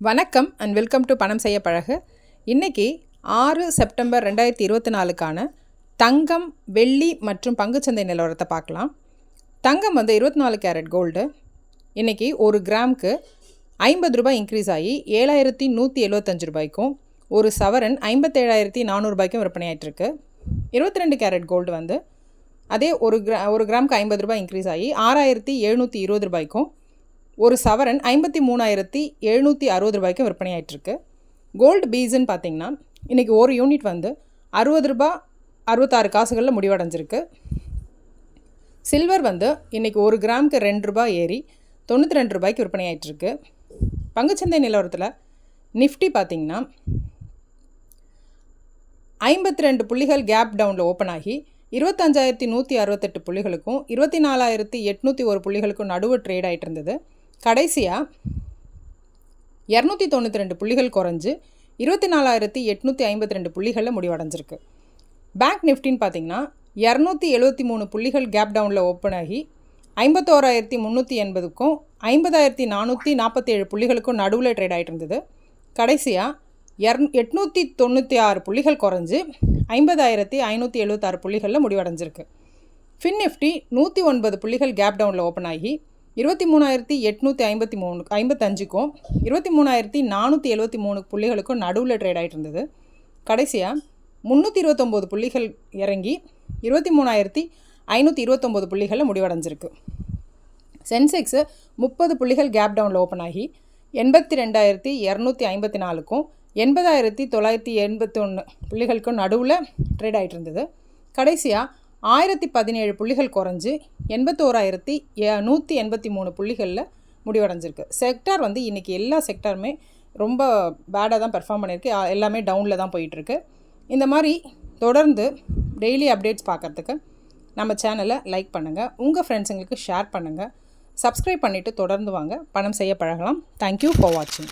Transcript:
வணக்கம் and welcome to பணம் செய்ய பழகு. இன்றைக்கி ஆறு செப்டம்பர் ரெண்டாயிரத்தி இருபத்தி நாலுக்கான தங்கம் வெள்ளி மற்றும் பங்குச்சந்தை நிலவரத்தை பார்க்கலாம். தங்கம் வந்து இருபத்தி நாலு கேரட் கோல்டு. இன்றைக்கி ஒரு கிராமுக்கு ஐம்பது ரூபாய் இன்க்ரீஸ் ஆகி ஏழாயிரத்தி நூற்றி எழுபத்தஞ்சு ரூபாய்க்கும் ஒரு சவரன் ஐம்பத்தேழாயிரத்தி நானூறுபாய்க்கும் விற்பனையாயிட்டிருக்கு. இருபத்தி ரெண்டு கேரட் கோல்டு வந்து அதே ஒரு கிரா ஒரு கிராமுக்கு ஐம்பது ரூபாய் இன்க்ரீஸ் ஆகி ஆறாயிரத்தி எழுநூற்றி இருபது ரூபாய்க்கும் ஒரு சவரன் ஐம்பத்தி மூணாயிரத்தி எழுநூற்றி அறுபது ரூபாய்க்கு விற்பனையாயிட்டிருக்கு. கோல்டு பீஸுன்னு பார்த்தீங்கன்னா இன்றைக்கி ஒரு யூனிட் வந்து அறுபது ரூபா அறுபத்தாறு காசுகளில் முடிவடைஞ்சிருக்கு. சில்வர் வந்து இன்றைக்கி ஒரு கிராமுக்கு ரெண்டு ரூபாய் ஏறி தொண்ணூற்றி ரெண்டு ரூபாய்க்கு விற்பனையாயிட்டிருக்கு. பங்குச்சந்தை நிலவரத்தில் நிஃப்டி பார்த்திங்கன்னா ஐம்பத்தி ரெண்டு புள்ளிகள் கேப் டவுனில் ஓப்பன் ஆகி இருபத்தஞ்சாயிரத்தி நூற்றி அறுபத்தெட்டு புள்ளிகளுக்கும் இருபத்தி நாலாயிரத்தி எட்நூற்றி ஒரு புள்ளிகளுக்கும் நடுவு ட்ரேட் ஆகிட்டு இருந்தது கடைசியாக இரநூத்தி தொண்ணூற்றி ரெண்டு புள்ளிகள் குறைஞ்சு இருபத்தி நாலாயிரத்தி எட்நூற்றி ஐம்பத்தி ரெண்டு புள்ளிகளில் முடிவடைஞ்சிருக்கு. பேங்க் நிஃப்டின்னு பார்த்தீங்கன்னா இரநூத்தி எழுபத்தி மூணு புள்ளிகள் கேப் டவுனில் ஓப்பன் ஆகி ஐம்பத்தோராயிரத்தி முந்நூற்றி எண்பதுக்கும் ஐம்பதாயிரத்தி நானூற்றி நாற்பத்தி ஏழு புள்ளிகளுக்கும் நடுவில் ட்ரேட் ஆகிட்டு இருந்தது. கடைசியாக எர் எட்நூற்றி தொண்ணூற்றி ஆறு புள்ளிகள் குறைஞ்சி ஐம்பதாயிரத்தி ஐநூற்றி எழுபத்தாறு புள்ளிகளில் முடிவடைஞ்சிருக்கு. ஃபின் நிஃப்டி நூற்றி ஒன்பது புள்ளிகள் கேப் டவுனில் ஓப்பன் ஆகி இருபத்தி மூணாயிரத்தி எட்நூற்றி ஐம்பத்தி மூணு ஐம்பத்தஞ்சுக்கும் இருபத்தி மூணாயிரத்தி நானூற்றி எழுபத்தி மூணு புள்ளிகளுக்கும் நடுவில் ட்ரேட் ஆகிட்டு இருந்தது. கடைசியாக முந்நூற்றி இருபத்தொம்போது புள்ளிகள் இறங்கி இருபத்தி மூணாயிரத்தி ஐநூற்றி இருபத்தொம்போது புள்ளிகளில் முடிவடைஞ்சிருக்கு. சென்செக்ஸு முப்பது புள்ளிகள் கேப் டவுனில் ஓப்பன் ஆகி எண்பத்தி ரெண்டாயிரத்தி இரநூத்தி ஐம்பத்தி நாலுக்கும் எண்பதாயிரத்தி தொள்ளாயிரத்தி எண்பத்தி ஒன்று புள்ளிகளுக்கும் நடுவில் ட்ரேட் ஆகிட்டு இருந்தது. கடைசியாக ஆயிரத்தி பதினேழு புள்ளிகள் குறைஞ்சி எண்பத்தோராயிரத்தி நூற்றி எண்பத்தி மூணு புள்ளிகளில் முடிவடைஞ்சிருக்கு. செக்டார் வந்து இன்றைக்கி எல்லா செக்டாருமே ரொம்ப பேடாக தான் பெர்ஃபார்ம் பண்ணியிருக்கு எல்லாமே டவுனில் தான் போயிட்டுருக்கு. இந்த மாதிரி தொடர்ந்து டெய்லி அப்டேட்ஸ் பார்க்குறதுக்கு நம்ம சேனலை லைக் பண்ணுங்கள் உங்கள் ஃப்ரெண்ட்ஸுங்களுக்கு ஷேர் பண்ணுங்கள் சப்ஸ்கிரைப் பண்ணிவிட்டு தொடர்ந்து வாங்க. பணம் செய்ய பழகலாம். தேங்க்யூ ஃபார் வாட்சிங்